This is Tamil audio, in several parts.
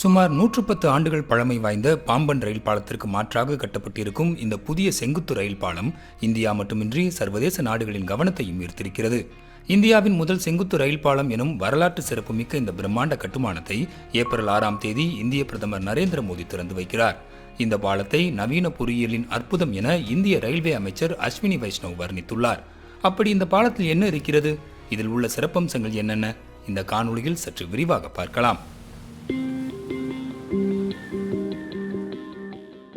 சுமார் நூற்று பத்து ஆண்டுகள் பழமை வாய்ந்த பாம்பன் ரயில் பாலத்திற்கு மாற்றாக கட்டப்பட்டிருக்கும் இந்த புதிய செங்குத்து ரயில் பாலம் இந்தியா மட்டுமின்றி சர்வதேச நாடுகளின் கவனத்தையும் ஈர்த்திருக்கிறது. இந்தியாவின் முதல் செங்குத்து ரயில் பாலம் எனும் வரலாற்று சிறப்புமிக்க இந்த பிரம்மாண்ட கட்டுமானத்தை ஏப்ரல் ஆறாம் தேதி இந்திய பிரதமர் நரேந்திர மோடி திறந்து வைக்கிறார். இந்த பாலத்தை நவீன பொறியியலின் அற்புதம் என இந்திய ரயில்வே அமைச்சர் அஸ்வினி வைஷ்ணவ் வர்ணித்துள்ளார். அப்படி இந்த பாலத்தில் என்ன இருக்கிறது? இதில் உள்ள சிறப்பம்சங்கள் என்னென்ன? இந்த காணொளியில் சற்று விரிவாக பார்க்கலாம்.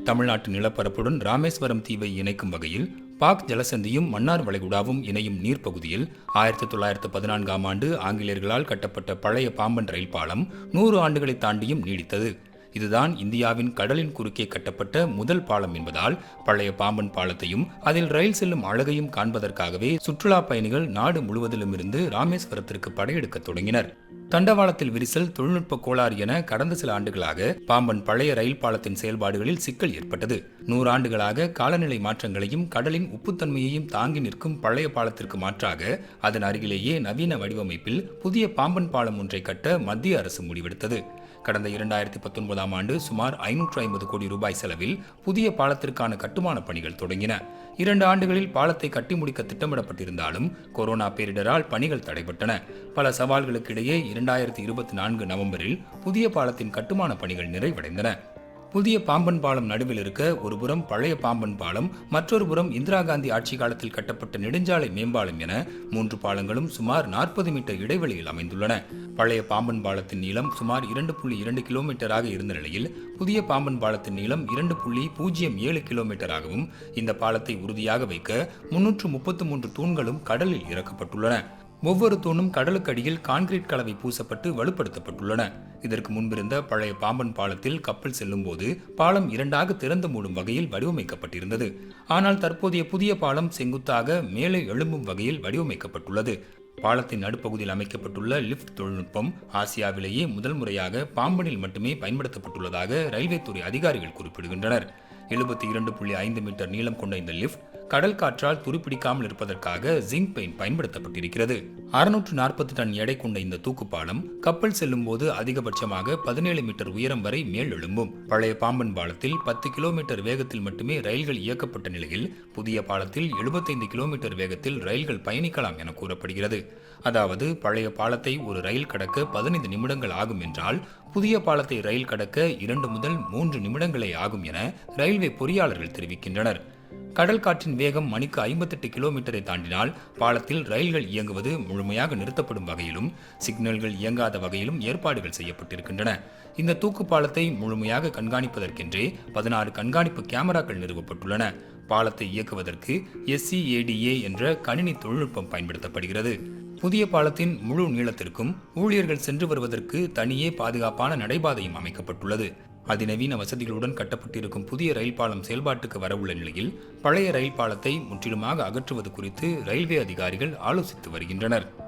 தமிழ்நாட்டு நிலப்பரப்புடன் ராமேஸ்வரம் தீவை இணைக்கும் வகையில் பாக் ஜலசந்தியும் மன்னார் வளைகுடாவும் இணையும் நீர்ப்பகுதியில் ஆயிரத்தி தொள்ளாயிரத்து பதினான்காம் ஆண்டு ஆங்கிலேயர்களால் கட்டப்பட்ட பழைய பாம்பன் ரயில் பாலம் நூறு ஆண்டுகளை தாண்டியும் நீடித்தது. இதுதான் இந்தியாவின் கடலின் குறுக்கே கட்டப்பட்ட முதல் பாலம் என்பதால் பழைய பாம்பன் பாலத்தையும் அதில் ரயில் செல்லும் அழகையும் காண்பதற்காகவே சுற்றுலா பயணிகள் நாடு முழுவதிலுமிருந்து ராமேஸ்வரத்திற்கு படையெடுக்க தொடங்கினர். தண்டவாளத்தில் விரிசல் தொழில்நுட்ப கோளாறு என கடந்த சில ஆண்டுகளாக பாம்பன் பழைய ரயில் பாலத்தின் செயல்பாடுகளில் சிக்கல் ஏற்பட்டது. நூறாண்டுகளாக காலநிலை மாற்றங்களையும் கடலின் உப்புத்தன்மையையும் தாங்கி நிற்கும் பழைய பாலத்திற்கு மாற்றாக அதன் அருகிலேயே நவீன வடிவமைப்பில் புதிய பாம்பன் பாலம் ஒன்றை கட்ட மத்திய அரசு முடிவெடுத்தது. கடந்த இரண்டாயிரத்தி பத்தொன்பதாம் ஆண்டு சுமார் ஐநூற்று ஐம்பது கோடி ரூபாய் செலவில் புதிய பாலத்திற்கான கட்டுமான பணிகள் தொடங்கின. இரண்டு ஆண்டுகளில் பாலத்தை கட்டி முடிக்க திட்டமிடப்பட்டிருந்தாலும் கொரோனா பேரிடரால் பணிகள் தடைபட்டன. பல சவால்களுக்கு இடையே இரண்டாயிரத்தி இருபத்தி நான்கு நவம்பரில் புதிய பாலத்தின் கட்டுமான பணிகள் நிறைவடைந்தன. புதிய பாம்பன் பாலம் நடுவில் இருக்க ஒரு புறம் பழைய பாம்பன் பாலம் மற்றொரு புறம் இந்திரா காந்தி ஆட்சி காலத்தில் கட்டப்பட்ட நெடுஞ்சாலை மேம்பாலம் என மூன்று பாலங்களும் சுமார் நாற்பது மீட்டர் இடைவெளியில் அமைந்துள்ளன. பழைய பாம்பன் பாலத்தின் நீளம் சுமார் இரண்டு புள்ளி இரண்டு கிலோமீட்டராக இருந்த நிலையில் புதிய பாம்பன் பாலத்தின் நீளம் இரண்டு புள்ளி பூஜ்ஜியம் ஏழு கிலோமீட்டராகவும் இந்த பாலத்தை உறுதியாக வைக்க முன்னூற்று முப்பத்து மூன்று தூண்களும் கடலில் இறக்கப்பட்டுள்ளன. ஒவ்வொரு தூணும் கடலுக்கடியில் கான்கிரீட் கலவை பூசப்பட்டு வலுப்படுத்தப்பட்டுள்ளன. இதற்கு முன்பிருந்த பழைய பாம்பன் பாலத்தில் கப்பல் செல்லும்போது பாலம் இரண்டாக திறந்து மூடும் வகையில் வடிவமைக்கப்பட்டிருந்தது. ஆனால் தற்போதைய புதிய பாலம் செங்குத்தாக மேலே எழும்பும் வகையில் வடிவமைக்கப்பட்டுள்ளது. பாலத்தின் நடுப்பகுதியில் அமைக்கப்பட்டுள்ள லிஃப்ட் தொழில்நுட்பம் ஆசியாவிலேயே முதல் முறையாக பாம்பனில் மட்டுமே பயன்படுத்தப்பட்டுள்ளதாக ரயில்வே துறை அதிகாரிகள் குறிப்பிடுகின்றனர். எழுபத்தி இரண்டு புள்ளி ஐந்து மீட்டர் நீளம் கொண்ட இந்த லிஃப்ட் கடல் காற்றால் துருப்பிடிக்காமல் இருப்பதற்காக ஜிங்க் பெயிண்ட் பயன்படுத்தப்பட்டிருக்கிறது. அறுநூற்று நாற்பது டன் எடை கொண்ட இந்த தூக்குப்பாலம் கப்பல் செல்லும் போது அதிகபட்சமாக பதினேழு மீட்டர் உயரம் வரை மேல் எழும்பும் பழைய பாம்பன் பாலத்தில் பத்து கிலோமீட்டர் வேகத்தில் மட்டுமே ரயில்கள் இயக்கப்பட்ட நிலையில் புதிய பாலத்தில் எழுபத்தைந்து கிலோமீட்டர் வேகத்தில் ரயில்கள் பயணிக்கலாம் என கூறப்படுகிறது. அதாவது பழைய பாலத்தை ஒரு ரயில் கடக்க பதினைந்து நிமிடங்கள் ஆகும் என்றால் புதிய பாலத்தை ரயில் கடக்க இரண்டு முதல் மூன்று நிமிடங்களே ஆகும் என ரயில்வே பொறியாளர்கள் தெரிவிக்கின்றனர். கடல் காற்றின் வேகம் மணிக்கு ஐம்பத்தெட்டு கிலோமீட்டரை தாண்டினால் பாலத்தில் ரயில்கள் இயங்குவது முழுமையாக நிறுத்தப்படும் வகையிலும் சிக்னல்கள் இயங்காத வகையிலும் ஏற்பாடுகள் செய்யப்பட்டிருக்கின்றன. இந்த தூக்கு பாலத்தை முழுமையாக கண்காணிப்பதற்கென்றே பதினாறு கண்காணிப்பு கேமராக்கள் நிறுவப்பட்டுள்ளன. பாலத்தை இயக்குவதற்கு எஸ்சிஏடிஏ என்ற கணினி தொழில்நுட்பம் பயன்படுத்தப்படுகிறது. புதிய பாலத்தின் முழு நீளத்திற்கும் ஊழியர்கள் சென்று வருவதற்கு தனியே பாதுகாப்பான நடைபாதையும் அமைக்கப்பட்டுள்ளது. அதிநவீன வசதிகளுடன் கட்டப்பட்டிருக்கும் புதிய ரயில் பாலம் செயல்பாட்டுக்கு வரவுள்ள நிலையில் பழைய ரயில் பாலத்தை முற்றிலுமாக அகற்றுவது குறித்து ரயில்வே அதிகாரிகள் ஆலோசித்து வருகின்றனர்.